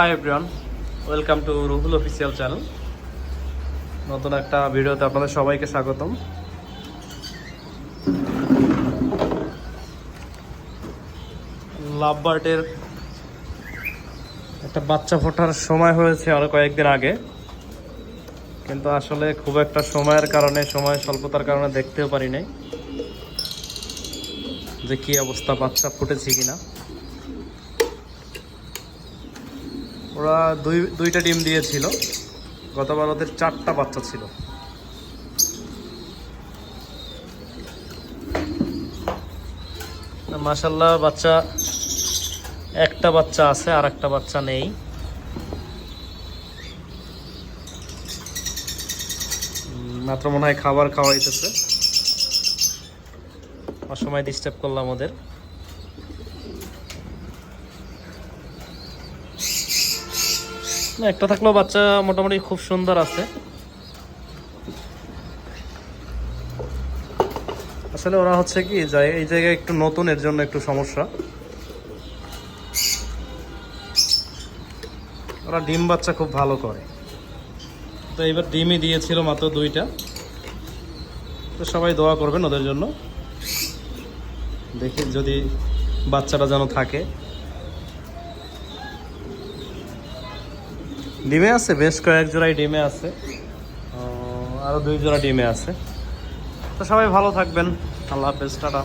Hi everyone welcome to Ruhul official channel নতুন একটা ভিডিওতে আপনাদের সবাইকে স্বাগতম। লাভ বার্ডের একটা বাচ্চা ফোটার সময় হয়েছে আরও কয়েকদিন আগে। কিন্তু আসলে খুব একটা সময়ের কারণে, সময় স্বল্পতার কারণে দেখতেও পারি নাই যে কী অবস্থা বাচ্চা ফুটেছে কিনা। ওরা দুই, দুইটা ডিম দিয়েছিল। গতবার ওদের চারটা বাচ্চা ছিল। মাসাল্লাহ বাচ্চা, একটা বাচ্চা আছে আর একটা বাচ্চা নেই। মাত্র মনে হয় খাবার খাওয়াইতেছে। অসময় ডিস্টার্ব করলাম ওদের। না, একটা থাকলেও বাচ্চা মোটামুটি খুব সুন্দর আছে। আসলে ওরা হচ্ছে কি যায় এই জায়গায় একটু নতুন, এর জন্য একটু সমস্যা। ওরা ডিম বাচ্চা খুব ভালো করে। তো এবার ডিমই দিয়েছিল মাত্র দুইটা। তো সবাই দোয়া করবেন ওদের জন্য। দেখি যদি বাচ্চাটা যেন থাকে। ডিমে আছে, বেশ কয়েক জোড়াই ডিমে আছে। আরও দুই জোড়া ডিমে আছে। তো সবাই ভালো থাকবেন। আল্লাহ হাফেজ, টাটা।